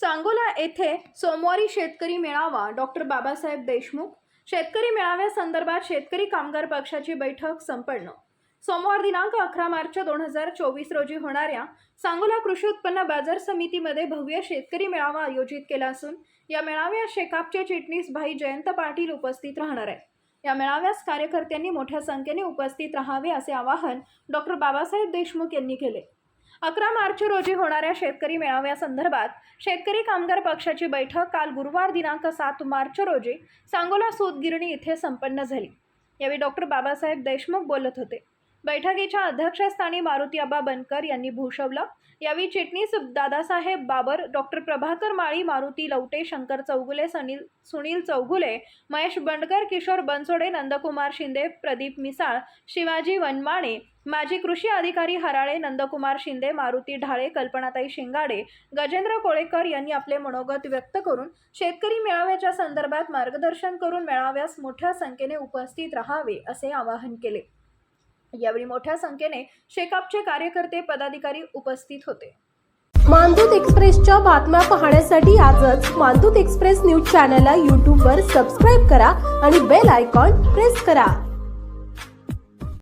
सांगोला येथे सोमवारी शेतकरी मेळावा डॉक्टर बाबासाहेब देशमुख. शेतकरी मेळाव्यासंदर्भात शेतकरी कामगार पक्षाची बैठक संपन्न. सोमवार दिनांक अकरा मार्च दोन हजार चोवीस रोजी होणाऱ्या सांगोला कृषी उत्पन्न बाजार समितीमध्ये भव्य शेतकरी मेळावा आयोजित केला असून या मेळाव्यात शेकापचे चिटणीस भाई जयंत पाटील उपस्थित राहणार आहे या मेळाव्यास कार्यकर्त्यांनी मोठ्या संख्येने उपस्थित राहावे असे आवाहन डॉक्टर बाबासाहेब देशमुख यांनी केले. अकरा मार्च रोजी होणाऱ्या शेतकरी मेळाव्यासंदर्भात शेतकरी कामगार पक्षाची बैठक काल गुरुवार दिनांक सात मार्च रोजी सांगोला सूतगिरणी इथे संपन्न झाली. यावेळी डॉक्टर बाबासाहेब देशमुख बोलत होते. बैठकीच्या अध्यक्षस्थानी मारुती आबा बनकर यांनी भूषवलं. यावेळी चिटणीस दादासाहेब बाबर डॉक्टर प्रभाकर माळी मारुती लवटे शंकर चौगुले सनील सुनील चौगुले महेश बंडकर किशोर बनसोडे नंदकुमार शिंदे प्रदीप मिसाळ शिवाजी वनमाणे माजी कृषी अधिकारी हराळे नंदकुमार शिंदे मारुती ढाळे कल्पनाताई शिंगाडे गजेंद्र कोळेकर यांनी आपले मनोगत व्यक्त करून शेतकरी मेळाव्याच्या संदर्भात मार्गदर्शन करून मेळाव्यास मोठ्या संख्येने उपस्थित राहावे असे आवाहन केले. यावेळी मोठ्या संख्येने शेकापचे कार्यकर्ते पदाधिकारी उपस्थित होते. मानदूत एक्सप्रेसच्या बातम्या पाहण्यासाठी आजच मानदूत एक्सप्रेस न्यूज चॅनलला यूट्यूबवर सबस्क्राईब करा आणि बेल आयकॉन प्रेस करा.